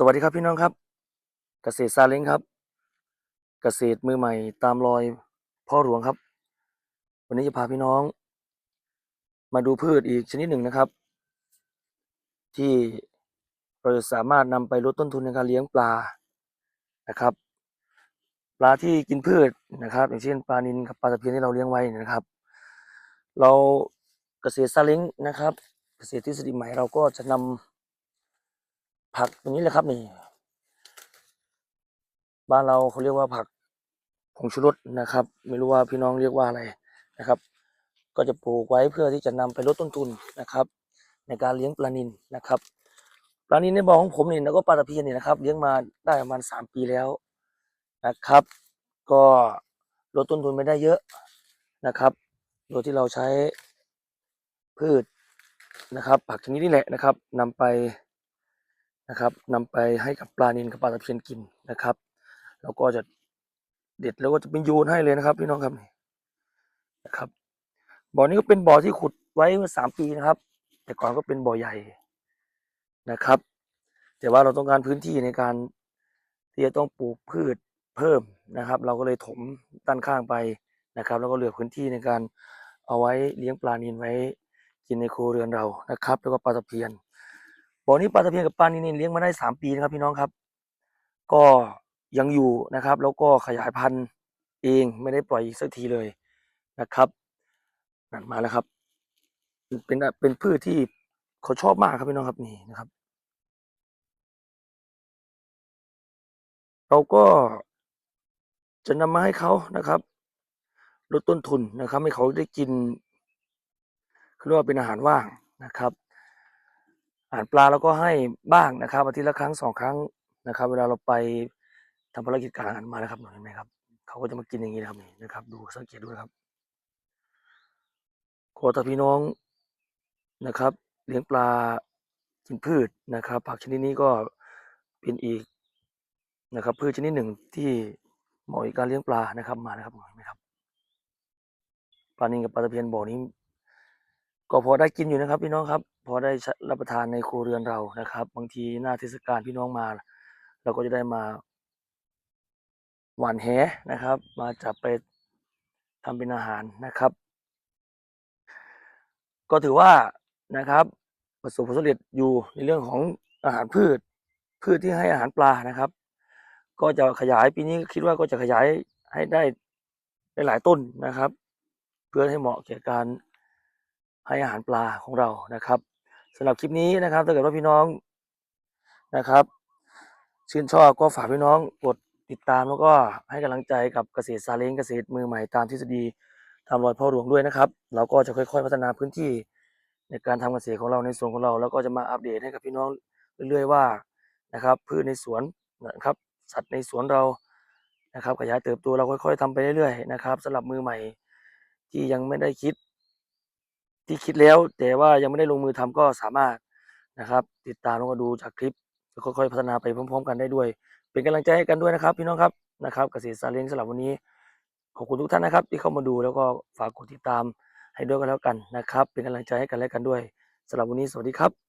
สวัสดีครับพี่น้องครับ เกษตรซาเล้งครับ เกษตรมือใหม่ตามรอยพ่อหลวงครับ วันนี้จะพาพี่น้อง มาดูพืชอีกชนิดหนึ่งนะครับ ที่เราจะสามารถนำไปลดต้นทุนในการเลี้ยงปลานะครับ ปลาที่กินพืชนะครับ อย่างเช่นปลานิลกับปลาตะเพียนที่เราเลี้ยงไว้นยนะครับ เราเกษตรซาเล้งนะครับ เกษตรทฤษฎีใหม่เราก็จะนำ ผักตัวนี้แหละครับนี่ บ้านเราเขาเรียกว่าผักผงชูรสนะครับ ไม่รู้ว่าพี่น้องเรียกว่าอะไรนะครับ ก็จะปลูกไว้เพื่อที่จะนำไปลดต้นทุนนะครับ ในการเลี้ยงปลานิลนะครับปลานิลในบ่อของผมนี่แล้วก็ปลาตะเพียนนี่นะครับ เลี้ยงมาได้ประมาณสามปีแล้วนะครับ ก็ลดต้นทุนไม่ได้เยอะนะครับ โดยที่เราใช้พืชนะครับ ผักชนิดนี้แหละนะครับนำไป นะครับนำไปให้กับปลานิลกับปลาตะเพียนกินนะครับ แล้วก็จะเด็ดแล้วก็จะเป็นโยนให้เลยนะครับพี่น้องครับนี่นะครับบ่อนี้ก็เป็นบ่อที่ขุดไว้เมื่อสามปีนะครับ แต่ก่อนก็เป็นบ่อใหญ่นะครับ แต่ว่าเราต้องการพื้นที่ในการที่จะต้องปลูกพืชเพิ่มนะครับ เราก็เลยถมด้านข้างไปนะครับ แล้วก็เหลือพื้นที่ในการเอาไว้เลี้ยงปลานิลไว้กินในครัวเรือนเรานะครับ แล้วก็ปลาตะเพียน บ่อนี้ปลาตะเพียนกับปลานิลเลี้ยงมาได้สามปีนะครับพี่น้องครับ ก็ยังอยู่นะครับ แล้วก็ขยายพันธุ์เองไม่ได้ปล่อยอีกสักทีเลยนะครับนั่นมาแล้วครับ เป็นเป็นพืชที่เขาชอบมากครับพี่น้องครับนี่นะครับ เราก็จะนำมาให้เขานะครับลดต้นทุนนะครับ ให้เขาได้กินเขาเรียกว่าเป็นอาหารว่างนะครับ อาหารปลาเราก็ให้บ้างนะครับอาทิตย์ละครั้งสองครั้งนะครับ เวลาเราไปทำภารกิจการอาหารมาแล้วครับเห็นไหมครับเขาก็จะมากินอย่างนี้นะครับนี่นะครับ ดูสังเกตดูนะครับขอถ้าพี่น้องนะครับ เลี้ยงปลากินพืชนะครับ ผักชนิดนี้ก็เป็นอีกนะครับ พืชชนิดหนึ่งที่เหมาะกับการเลี้ยงปลานะครับมานะครับเห็นไหมครับปลานิลกับปลาตะเพียนบ่อนี้ ก็พอได้กินอยู่นะครับพี่น้องครับ พอได้รับประทานในครัวเรือนเรานะครับ บางทีหน้าเทศกาลพี่น้องมา เราก็จะได้มาหวานแหนะครับ มาจับไปทำเป็นอาหารนะครับ ก็ถือว่านะครับ ประสบผลสำเร็จอยู่ในเรื่องของอาหารพืช พืชที่ให้อาหารปลานะครับ ก็จะขยายปีนี้คิดว่าก็จะขยายให้ได้ได้หลายต้นนะครับ เพื่อให้เหมาะแก่การ ให้อาหารปลาของเรานะครับสำหรับคลิปนี้นะครับ ถ้าเกิดว่าพี่น้องนะครับ ชื่นชอบก็ฝากพี่น้องกดติดตามแล้วก็ให้กำลังใจกับเกษตรซาเล้งเกษตรมือใหม่ตามทฤษฎีตามรอยพ่อหลวงด้วยนะครับ เราก็จะค่อยๆพัฒนาพื้นที่ในการทำเกษตรของเราในสวนของเรา แล้วก็จะมาอัปเดตให้กับพี่น้องเรื่อยๆว่านะครับพืชในสวนนะครับ สัตว์ในสวนเรานะครับขยายเติบโตเราค่อย ๆทำไปเรื่อยๆนะครับสำหรับมือใหม่ที่ยังไม่ได้คิด ที่คิดแล้ว แต่ว่ายังไม่ได้ลงมือทำก็สามารถนะครับ ติดตามแล้วก็ดูจากคลิปแล้วค่อยๆพัฒนาไปพร้อม ๆ กันได้ด้วย เป็นกำลังใจให้กันด้วยนะครับ พี่น้องครับนะครับเกษตรซาเล้งสำหรับวันนี้ขอบคุณทุกท่านนะครับ ที่เข้ามาดูแล้วก็ฝากกดติดตามให้ด้วยกันแล้วกันนะครับ เป็นกำลังใจให้กันและกันด้วยสำหรับวันนี้สวัสดีครับ